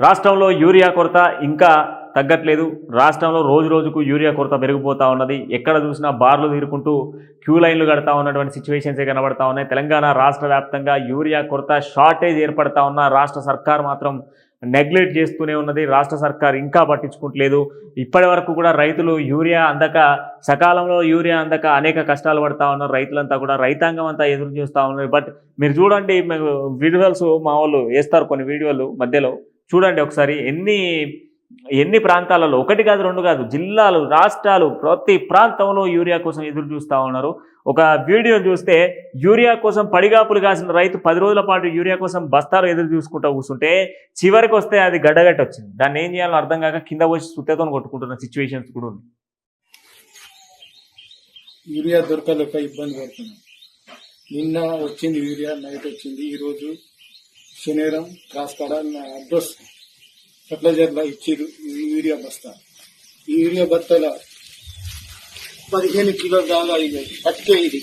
రాష్ట్రంలో యూరియా కొరత ఇంకా తగ్గట్లేదు. రాష్ట్రంలో రోజు రోజుకు యూరియా కొరత పెరిగిపోతా ఉన్నది. ఎక్కడ చూసినా బార్లు తీరుకుంటూ క్యూ లైన్లు కడతా ఉన్నటువంటి సిచ్యువేషన్సే కనబడతా ఉన్నాయి. తెలంగాణ రాష్ట్ర వ్యాప్తంగా యూరియా కొరత షార్టేజ్ ఏర్పడతా ఉన్న రాష్ట్ర సర్కార్ మాత్రం నెగ్లెక్ట్ చేస్తూనే ఉన్నది. రాష్ట్ర సర్కార్ ఇంకా పట్టించుకుంటలేదు. ఇప్పటి వరకు కూడా రైతులు యూరియా అందక సకాలంలో యూరియా అందక అనేక కష్టాలు పడతా ఉన్నారు. రైతులంతా కూడా రైతాంగం అంతా ఎదురు చూస్తూ ఉన్నారు. బట్ మీరు చూడండి వీడియోస్ మా వాళ్ళు వేస్తారు కొన్ని వీడియోలు మధ్యలో. చూడండి ఒకసారి ఎన్ని ఎన్ని ప్రాంతాలలో ఒకటి కాదు రెండు కాదు జిల్లాలు రాష్ట్రాలు ప్రతి ప్రాంతంలో యూరియా కోసం ఎదురు చూస్తూ ఉన్నారు. ఒక వీడియో చూస్తే యూరియా కోసం పడిగాపులు కాసిన రైతు పది రోజుల పాటు యూరియా కోసం బస్తాలు ఎదురు చూసుకుంటూ కూర్చుంటే చివరికి వస్తే అది గడ్డగట్టి వచ్చింది. దాన్ని ఏం చేయాలో అర్థం కాక కింద పోసి సుత్తతో కొట్టుకుంటున్న సిచ్యువేషన్స్ కూడా ఉంది యూరియా దొరకలేక ఇబ్బంది పడుతున్నాం. నిన్న వచ్చింది యూరియా నైట్ వచ్చింది. ఈరోజు శనివారం కాస్కాడ నా అడ్రస్ ఫెర్టిలైజర్లో ఇచ్చిరు ఈ యూరియా బస్తా. ఈ యూరియా బస్తాల పదిహేను కిలో దాకా ఇది పట్కే ఇది.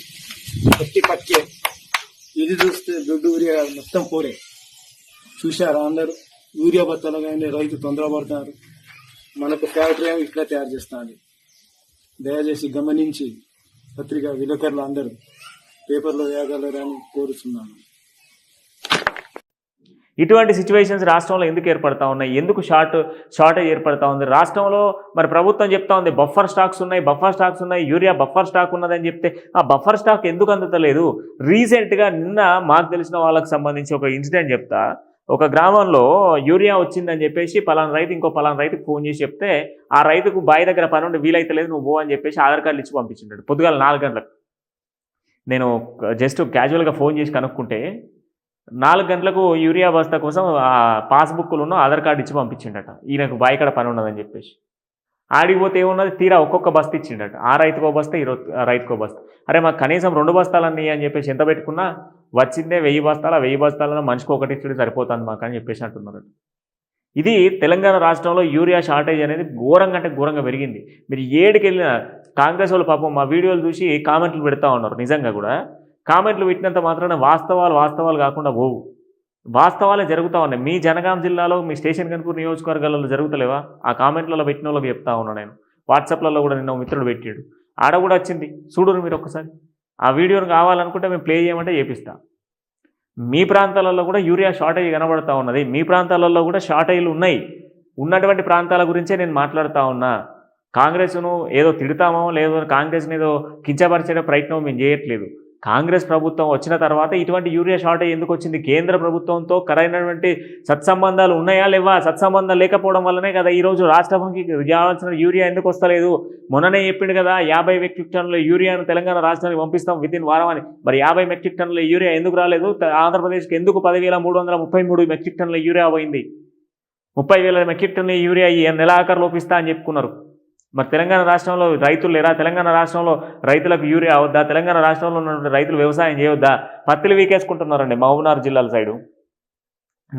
పట్టి పట్కే ఇది చూస్తే దొడ్డు యూరియా మొత్తం పోరే. చూశారా అందరూ? యూరియా బస్తాలు కానీ రైతు తొందరపడుతున్నారు మనకు ఫ్యాక్టరీ ఏమో ఇట్లా తయారు చేస్తుంది. దయచేసి గమనించి పత్రికా విలేకరులు అందరూ పేపర్లో వేయగలరని కోరుతున్నాను ఇటువంటి సిచ్యువేషన్స్ రాష్ట్రంలో ఎందుకు ఏర్పడతా ఉన్నాయి? ఎందుకు షార్ట్ షార్టేజ్ ఏర్పడతా ఉంది? రాష్ట్రంలో మరి ప్రభుత్వం చెప్తా ఉంది బఫర్ స్టాక్స్ ఉన్నాయి బఫర్ స్టాక్స్ ఉన్నాయి యూరియా బఫర్ స్టాక్ ఉన్నదని చెప్తే ఆ బఫర్ స్టాక్ ఎందుకు అందుతలేదు? రీసెంట్గా నిన్న మాకు తెలిసిన వాళ్ళకి సంబంధించి ఒక ఇన్సిడెంట్ చెప్తా. ఒక గ్రామంలో యూరియా వచ్చిందని చెప్పేసి పలానా రైతు ఇంకో పలానా రైతుకు ఫోన్ చేసి చెప్తే ఆ రైతుకు బావి దగ్గర పని ఉండి వీలైతలేదు నువ్వు పో అని చెప్పేసి ఆధార్ కార్డులు ఇచ్చి పంపించింటాడు పొద్దుగాల నాలుగు గంటలకు. నేను జస్ట్ క్యాజువల్గా ఫోన్ చేసి కనుక్కుంటే నాలుగు గంటలకు యూరియా బస్తా కోసం ఆ పాస్బుక్లను ఆధార్ కార్డు ఇచ్చి పంపించిండట. ఈయనకు బాయికడ పని ఉన్నదని చెప్పేసి. ఆడిపోతే ఏమున్నది? తీరా ఒక్కొక్క బస్తా ఇచ్చిండట. ఆ రైతుకో బస్తా ఈ రైతుకో బస్తా. అరే మాకు కనీసం రెండు బస్తాలన్నీ అని చెప్పేసి ఎంత పెట్టుకున్నా వచ్చిందే వెయ్యి బస్తాల? వెయ్యి బస్తాలలో మనిషికి ఒకటి ఇచ్చుడు సరిపోతుంది మాకు అని చెప్పేసి అంటున్నారు ఇది తెలంగాణ రాష్ట్రంలో యూరియా షార్టేజ్ అనేది ఘోరంగా అంటే ఘోరంగా పెరిగింది. మీరు ఏడుకెళ్ళిన కాంగ్రెస్ వాళ్ళు పాపం మా వీడియోలు చూసి కామెంట్లు పెడతా ఉన్నారు నిజంగా కూడా. కామెంట్లు పెట్టినంత మాత్రాన వాస్తవాలు వాస్తవాలు కాకుండా పోవు. వాస్తవాలే జరుగుతూ ఉన్నాయి. మీ జనగాం జిల్లాలో మీ స్టేషన్ కనుకూరు నియోజకవర్గాలలో జరుగుతలేవా? ఆ కామెంట్లలో పెట్టిన వాళ్ళకి చెప్తా ఉన్నా నేను. వాట్సాప్లలో కూడా నిన్న మిత్రుడు పెట్టాడు. ఆడ కూడా వచ్చింది. చూడరు మీరు ఒక్కసారి ఆ వీడియోని కావాలనుకుంటే మేము ప్లే చేయమంటే చేపిస్తా. మీ ప్రాంతాలలో కూడా యూరియా షార్టేజ్ కనబడతా ఉన్నది. మీ ప్రాంతాలలో కూడా షార్టేజ్లు ఉన్నాయి. ఉన్నటువంటి ప్రాంతాల గురించే నేను మాట్లాడుతూ ఉన్నా. కాంగ్రెస్ను ఏదో తిడతామో లేదో కాంగ్రెస్ని ఏదో కించపరిచే ప్రయత్నం మేము చేయట్లేదు. కాంగ్రెస్ ప్రభుత్వం వచ్చిన తర్వాత ఇటువంటి యూరియా షార్టేజ్ ఎందుకు వచ్చింది? కేంద్ర ప్రభుత్వంతో కరైనటువంటి సత్సంబంధాలు ఉన్నాయా లేవా? సత్సంబంధాలు లేకపోవడం వల్లనే కదా ఈరోజు రాష్ట్రానికి కావాల్సిన యూరియా ఎందుకు వస్తలేదు? మొన్ననే చెప్పిండు కదా యాభై మెట్రిక్ టన్నుల యూరియాను తెలంగాణ రాష్ట్రానికి పంపిస్తాం విత్ ఇన్ వారం అని. మరి యాభై మెట్రిక్ టన్నుల యూరియా ఎందుకు రాలేదు? ఆంధ్రప్రదేశ్కి ఎందుకు పదివేల మూడు వందల ముప్పై మూడు మెట్రిక్ టన్నుల యూరియా పోయింది? ముప్పై వేల మెట్రిక్ టన్నుల యూరియా ఈ నెలాఖరు లోపిస్తా అని చెప్పుకున్నారు. మరి తెలంగాణ రాష్ట్రంలో రైతులు లేరా? తెలంగాణ రాష్ట్రంలో రైతులకు యూరియా అవద్దా? తెలంగాణ రాష్ట్రంలో ఉన్నటువంటి రైతులు వ్యవసాయం చేయవద్దా? పత్తిలు వీకేసుకుంటున్నారండి మహబూబ్నగర్ జిల్లాల సైడు.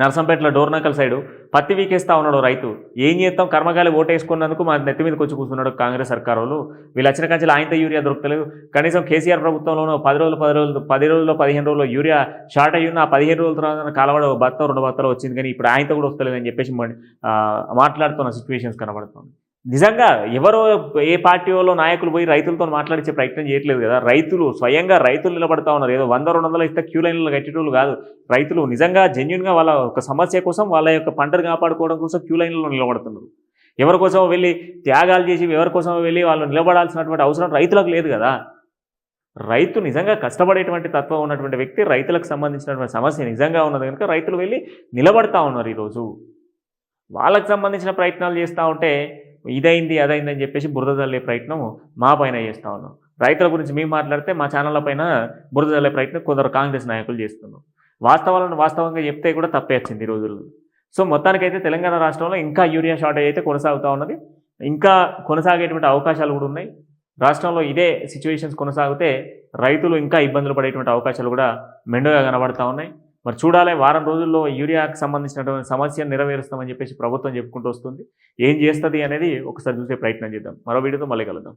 నర్సంపేటలో డోర్నకల్ సైడు. పత్తి వీకేస్తా ఉన్నాడు రైతు. ఏం చేస్తాం? కర్మగాలి ఓటేసుకున్నందుకు మా నెత్తి మీదకి వచ్చి కూర్చున్నాడు కాంగ్రెస్ సర్కారు వాళ్ళు వీళ్ళు వచ్చిన కంచెలు ఆయనతో యూరియా దొరకలేదు. కనీసం కేసీఆర్ ప్రభుత్వంలోనూ పది రోజులు పది రోజులు పది రోజుల్లో పదిహేను రోజుల్లో యూరియా షార్ట్ అయ్యి ఉన్న ఆ పదిహేను రోజుల తర్వాత కలవడ బత్త రెండు భర్తలు వచ్చింది కానీ ఇప్పుడు ఆయనతో కూడా వస్తలేదని చెప్పేసి మాట్లాడుతున్న సిచ్యువేషన్స్ కనబడుతుంది నిజంగా ఎవరో ఏ పార్టీ వాళ్ళు నాయకులు పోయి రైతులతో మాట్లాడించే ప్రయత్నం చేయట్లేదు కదా. రైతులు స్వయంగా రైతులు నిలబడతా ఉన్నారు. ఏదో వంద రెండు వందలు ఇస్తే క్యూ లైన్లు కట్టేటోళ్ళు కాదు. రైతులు నిజంగా జెన్యున్గా వాళ్ళ ఒక సమస్య కోసం వాళ్ళ యొక్క పంటను కాపాడుకోవడం కోసం క్యూ లైన్లలో నిలబడుతున్నారు. ఎవరి కోసమో వెళ్ళి త్యాగాలు చేసి ఎవరి కోసమో వెళ్ళి వాళ్ళు నిలబడాల్సినటువంటి అవసరం రైతులకు లేదు కదా. రైతు నిజంగా కష్టపడేటువంటి తత్వం ఉన్నటువంటి వ్యక్తి రైతులకు సంబంధించినటువంటి సమస్య నిజంగా ఉన్నది కనుక రైతులు వెళ్ళి నిలబడతా ఉన్నారు ఈరోజు. వాళ్ళకు సంబంధించిన ప్రయత్నాలు చేస్తూ ఉంటే ఇదైంది అదైంది అని చెప్పేసి బురద చల్లే ప్రయత్నం మా పైన చేస్తూ ఉన్నాం. రైతుల గురించి మేము మాట్లాడితే మా ఛానళ్ళ పైన బురద చల్లే ప్రయత్నం కొందరు కాంగ్రెస్ నాయకులు చేస్తున్నాం వాస్తవాలను వాస్తవంగా చెప్తే కూడా తప్పే వచ్చింది ఈ రోజుల్లో. సో మొత్తానికైతే తెలంగాణ రాష్ట్రంలో ఇంకా యూరియా షార్టేజ్ అయితే కొనసాగుతూ ఉన్నది. ఇంకా కొనసాగేటువంటి అవకాశాలు కూడా ఉన్నాయి. రాష్ట్రంలో ఇదే సిచ్యువేషన్స్ కొనసాగితే రైతులు ఇంకా ఇబ్బందులు పడేటువంటి అవకాశాలు కూడా మెండుగా కనబడతా ఉన్నాయి. మరి చూడాలి వారం రోజుల్లో యూరియాకి సంబంధించినటువంటి సమస్యను నెరవేరుస్తామని చెప్పేసి ప్రభుత్వం చెప్పుకుంటూ వస్తుంది. ఏం చేస్తుంది అనేది ఒకసారి చూసే ప్రయత్నం చేద్దాం. మరో వీడియోతో మళ్ళీ కలుద్దాం.